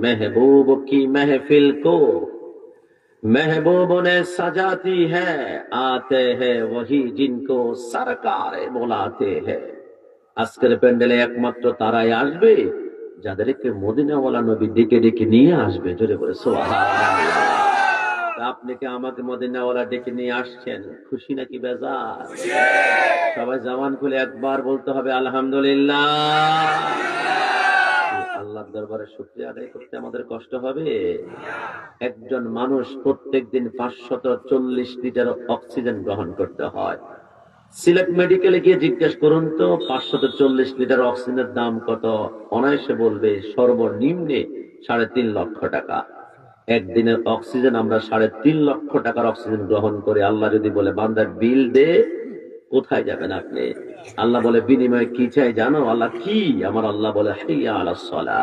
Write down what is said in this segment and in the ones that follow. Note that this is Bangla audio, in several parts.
महबूब की महफिल को महबूब ने सजाती है आते हैं वही जिनको सरकार बोलाते हैं আজকের প্যান্ডেলে একমাত্র তারাই আসবে যাদেরকে মদিনাওয়ালা নবী ডেকে ডেকে নিয়ে আসবে জোরে বলে সুবহানাল্লাহ তা আপনি কি আমাকে মদিনাওয়ালা ডেকে নিয়ে আসছেন খুশি নাকি বেজার সবাই জামান খুলে একবার বলতে হবে আলহামদুলিল্লাহ আল্লাহ দরবারে শুক্রিয়া আদায় করতে আমাদের কষ্ট হবে। একজন মানুষ প্রত্যেক দিন পাঁচশত চল্লিশ লিটার অক্সিজেন গ্রহণ করতে হয়। সিলেট মেডিকেলে গিয়ে জিজ্ঞেস করুন তো, পাঁচশত চল্লিশ লিটার অক্সিজেনের দাম কত? অনায়াসে বলবে, সর্বনিম্নে সাড়ে তিন লক্ষ টাকা। একদিনের অক্সিজেন আমরা সাড়ে তিন লক্ষ টাকার অক্সিজেন গ্রহণ করে। আল্লাহ যদি বলে, বান্দার বিল দে কোথায় যাবেন আপনি? আল্লাহ বলে, বিনিময়ে কি চাই জানো? আল্লাহ কি? আমার আল্লাহ বলে, হাইয়া আলা সলা।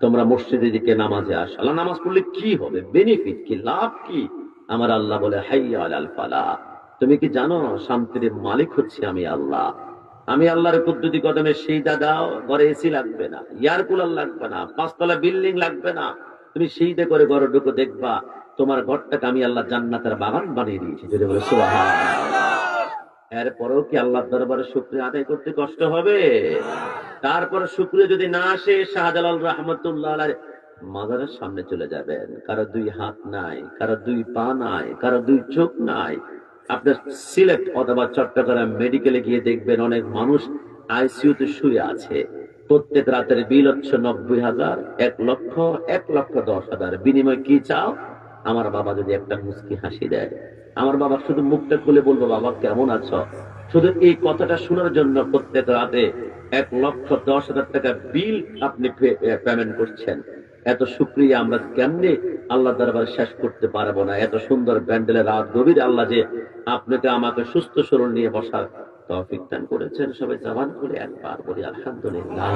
তোমরা মসজিদে দিকে নামাজে আস। আল্লাহ নামাজ পড়লে কি হবে? বেনিফিট কি? লাভ কি? আমার আল্লাহ বলে, হাইয়া আল ফালা। তুমি কি জানো? শান্তির মালিক হচ্ছে আমি আল্লাহ। আমি আল্লাহর পদ্ধতি কদমে সেই দাও ঘরে এসি লাগবে না, এয়ার কুলার লাগবে না, পাঁচতলা বিল্ডিং লাগবে না। তুমি সেইটা করে ঘরে ঢুকে দেখবা, তোমার ঘরটাকে আমি আল্লাহ জান্নাতের বাগান বানিয়ে দিয়েছি। যদি বলে, সুবহানাল্লাহ। এরপরেও কি আল্লাহর দরবারে শুক্রিয়া আদায় করতে কষ্ট হবে? তারপরে শুক্রিয়া যদি না আসে, শাহজালাল রহমতুল্লাহ মাজারের সামনে চলে যাবেন। কারও দুই হাত নাই, কারও দুই পা নাই, কারও দুই চোখ নাই। আপনার সিলেট অথবা চট্টগ্রাম মেডিকেলে গিয়ে দেখবেন অনেক মানুষ আইসিইউতে শুয়ে আছে। প্রত্যেক রাতের বিল হচ্ছে নব্বই হাজার, এক লক্ষ এক লক্ষ দশ হাজার। বিনিময় কি চাও? আমার বাবা যদি একটা মুস্কি হাসি দেয়, আমার বাবা শুধু মুখটা খুলে বলব, বাবা, কেমন আছো? শুধু এই কথাটা শোনার জন্য প্রত্যেক রাতে এক লক্ষ দশ হাজার টাকা বিল আপনি পেমেন্ট করছেন। এত সুক্রিয়া, আমরা কেমনে আল্লাহ দরবার শেষ করতে পারব না? এত সুন্দর প্যান্ডেলের রাত গভীর আল্লাহ যে আপনাকে আমাকে সুস্থ সরল নিয়ে বসার তৌফিক দান করেছেন। সবাই জবান করে একবার বলি, আলহামদুলিল্লাহ।